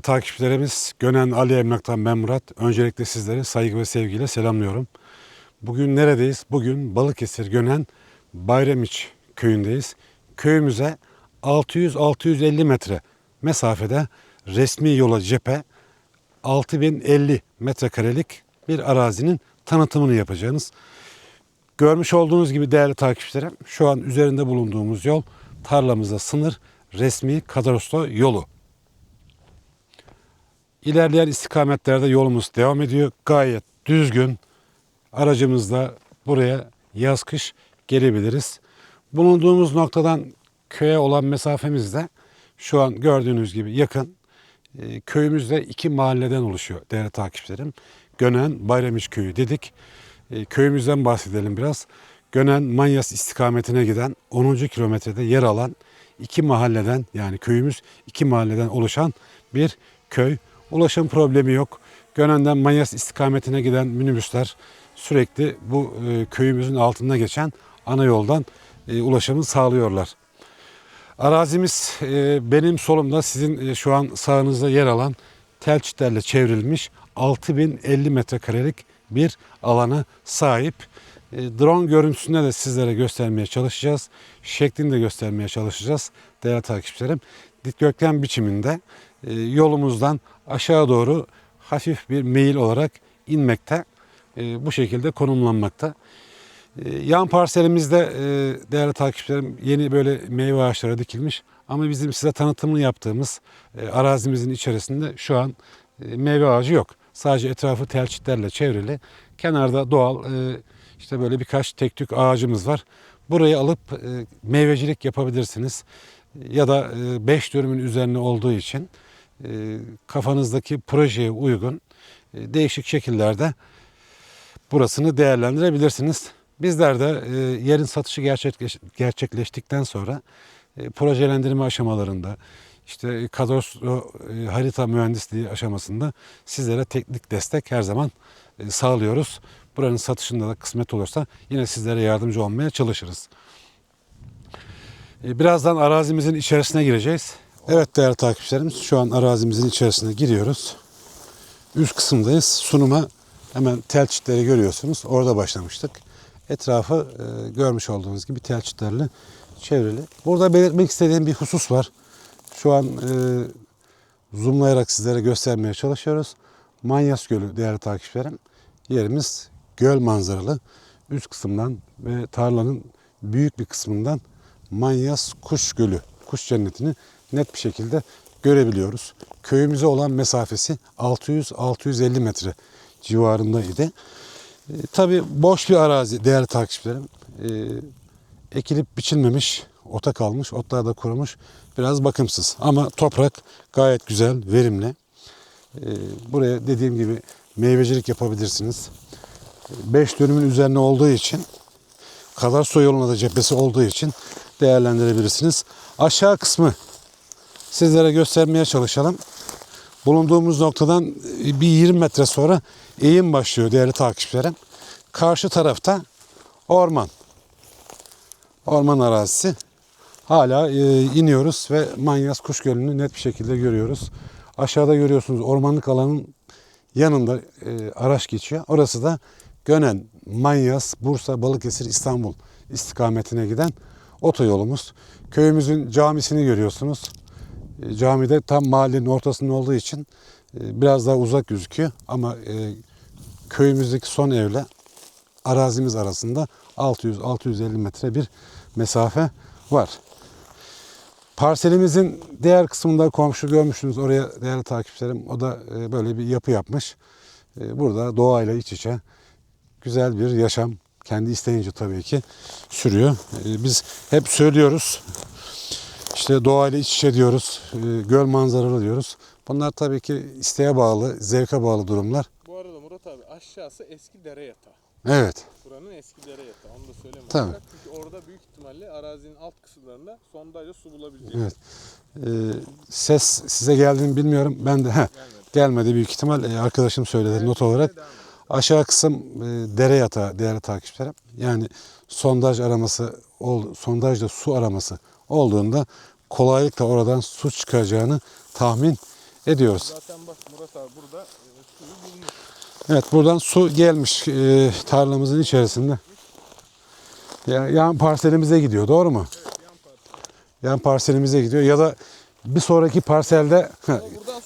takipçilerimiz Gönen Ali Emlak'tan ben Murat. Öncelikle sizleri saygı ve sevgiyle selamlıyorum. Bugün neredeyiz? Bugün Balıkesir Gönen Bayramiç köyündeyiz. Köyümüze 600-650 metre mesafede resmi yola cephe 6050 metrekarelik bir arazinin tanıtımını yapacağız. Görmüş olduğunuz gibi değerli takipçilerim şu an üzerinde bulunduğumuz yol tarlamıza sınır resmi kadastro yolu. İlerleyen istikametlerde yolumuz devam ediyor. Gayet düzgün. Aracımızla buraya yaz kış gelebiliriz. Bulunduğumuz noktadan köye olan mesafemiz de şu an gördüğünüz gibi yakın. Ee, Köyümüzde iki mahalleden oluşuyor değerli takipçilerim. Gönen Bayramiç Köyü dedik. Ee, Köyümüzden bahsedelim biraz. Gönen Manyas istikametine giden 10. kilometrede yer alan iki mahalleden yani köyümüz iki mahalleden oluşan bir köy. Ulaşım problemi yok. Gönen'den Manyas istikametine giden minibüsler sürekli bu e, köyümüzün altında geçen ana yoldan e, ulaşımı sağlıyorlar. Arazimiz e, benim solumda sizin e, şu an sağınızda yer alan tel çitlerle çevrilmiş 6050 metrekarelik bir alana sahip. Drone görüntüsünde de sizlere göstermeye çalışacağız. Şeklini de göstermeye çalışacağız değerli takipçilerim. Dikdörtgen biçiminde yolumuzdan aşağı doğru hafif bir meyil olarak inmekte. E, bu şekilde konumlanmakta. E, Yan parselimizde e, değerli takipçilerim yeni böyle meyve ağaçları dikilmiş. Ama bizim size tanıtımını yaptığımız e, arazimizin içerisinde şu an e, meyve ağacı yok. Sadece etrafı telçitlerle çevrili. Kenarda doğal e, işte böyle birkaç tek tük ağacımız var. Burayı alıp e, meyvecilik yapabilirsiniz. Ya da 5 dönümün üzerine olduğu için e, kafanızdaki projeye uygun e, değişik şekillerde burasını değerlendirebilirsiniz. Bizler de e, yerin satışı gerçekleş, gerçekleştikten sonra e, projelendirme aşamalarında işte kadastro harita mühendisliği aşamasında sizlere teknik destek her zaman sağlıyoruz. Buranın satışında da kısmet olursa yine sizlere yardımcı olmaya çalışırız. Birazdan arazimizin içerisine gireceğiz. Evet değerli takipçilerimiz şu an arazimizin içerisine giriyoruz. Üst kısımdayız. Sunuma hemen telçitleri görüyorsunuz. Orada başlamıştık. Etrafı e, görmüş olduğunuz gibi telçitlerle çevrili. Burada belirtmek istediğim bir husus var. Şu an e, zoomlayarak sizlere göstermeye çalışıyoruz. Manyas Gölü değerli takipçilerim. Yerimiz göl manzaralı. Üst kısımdan ve tarlanın büyük bir kısmından Manyas Kuş Gölü, kuş cennetini net bir şekilde görebiliyoruz. Köyümüze olan mesafesi 600-650 metre civarındaydı. E, tabii boş bir arazi değerli takipçilerim. E, ekilip biçilmemiş, ota kalmış, otlar da kurumuş. Biraz bakımsız ama toprak gayet güzel, verimli. E, buraya dediğim gibi meyvecilik yapabilirsiniz. 5 dönümün üzerine olduğu için Kadarso yoluna da cephesi olduğu için değerlendirebilirsiniz. Aşağı kısmı sizlere göstermeye çalışalım. Bulunduğumuz noktadan bir 20 metre sonra eğim başlıyor değerli takipçilerim. Karşı tarafta orman. Orman arazisi. Hala e, iniyoruz ve Manyas Kuş Gölü'nü net bir şekilde görüyoruz. Aşağıda görüyorsunuz ormanlık alanın yanında e, araç geçiyor. Orası da Gönen, Manyas, Bursa, Balıkesir, İstanbul istikametine giden otoyolumuz. Köyümüzün camisini görüyorsunuz. E, Camide tam mahallenin ortasında olduğu için e, biraz daha uzak gözüküyor ama e, köyümüzdeki son evle arazimiz arasında 600-650 metre bir mesafe var. Parselimizin diğer kısmında komşu görmüşsünüz oraya değerli takipçilerim. O da böyle bir yapı yapmış. Burada doğayla iç içe güzel bir yaşam kendi isteyince tabii ki sürüyor. Biz hep söylüyoruz. İşte doğayla iç içe diyoruz. e, Göl manzaralı diyoruz. Bunlar tabii ki isteğe bağlı, zevke bağlı durumlar. Bu arada Murat abi aşağısı eski dere yatağı. Evet. Buranın eski dere yatağı. Onu da söyleyeyim. Tabii. muhakkak. Çünkü orada büyük ihtimalle arazinin alt kısımlarında sondajla su bulabileceğiz. Evet. Ee, ses size geldiğini bilmiyorum. Ben de heh, Gelmedi. gelmedi büyük ihtimal. Ee, arkadaşım söyledi not olarak. Aşağı kısım e, dere yatağı değerli takipçilerim. Yani sondaj araması, ol, sondajla su araması olduğunda kolaylıkla oradan su çıkacağını tahmin ediyoruz. Zaten bak Murat abi burada e, suyu bulunur. Evet buradan su gelmiş e, tarlamızın içerisinde. Ya, yan parselimize gidiyor doğru mu? Evet yan parça. Yan parselimize gidiyor ya da bir sonraki parselde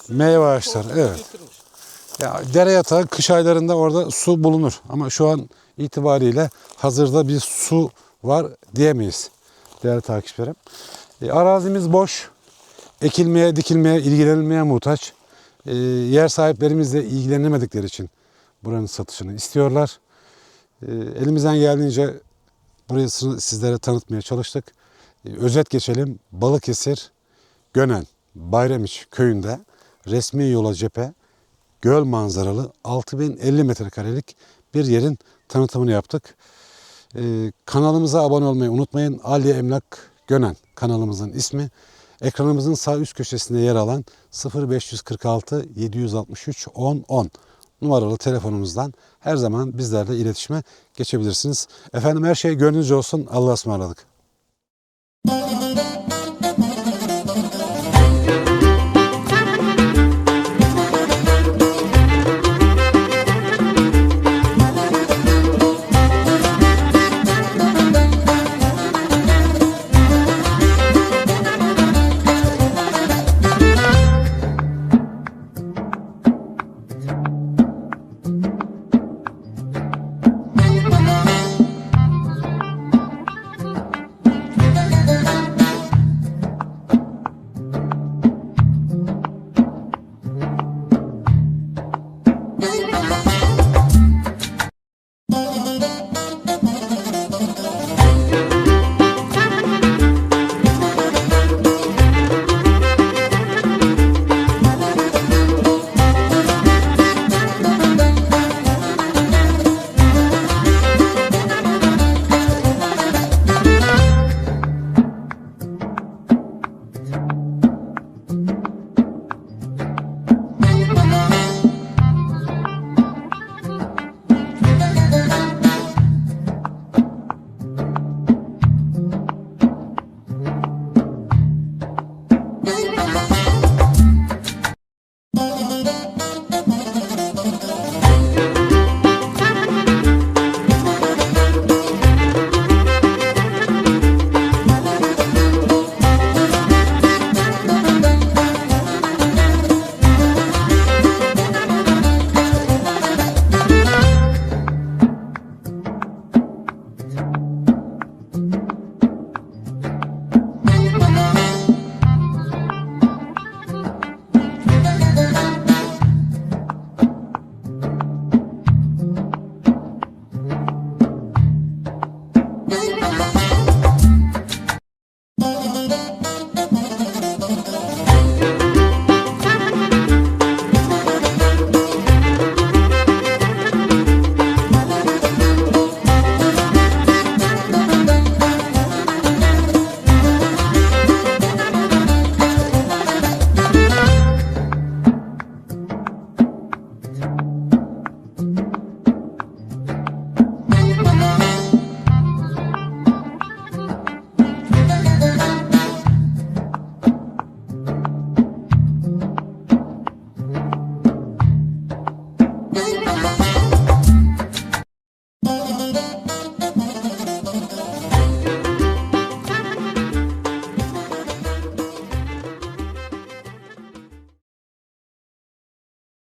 Meyve ağaçları, evet. getirmiş. ya dere yatağı kış aylarında orada su bulunur. Ama şu an itibariyle hazırda bir su var diyemeyiz değerli takipçilerim. E, arazimiz boş. Ekilmeye, dikilmeye, ilgilenilmeye muhtaç. E, yer sahiplerimiz de ilgilenemedikleri için buranın satışını istiyorlar. E, elimizden geldiğince burayı sizlere tanıtmaya çalıştık. E, özet geçelim. Balıkesir, Gönen, Bayramiç köyünde resmi yola cephe göl manzaralı 6050 metrekarelik bir yerin tanıtımını yaptık. Ee, kanalımıza abone olmayı unutmayın. Alya Emlak Gönen kanalımızın ismi. Ekranımızın sağ üst köşesinde yer alan 0546 763 10 10 numaralı telefonumuzdan her zaman bizlerle iletişime geçebilirsiniz. Efendim her şey gönlünüzce olsun. Allah'a ısmarladık.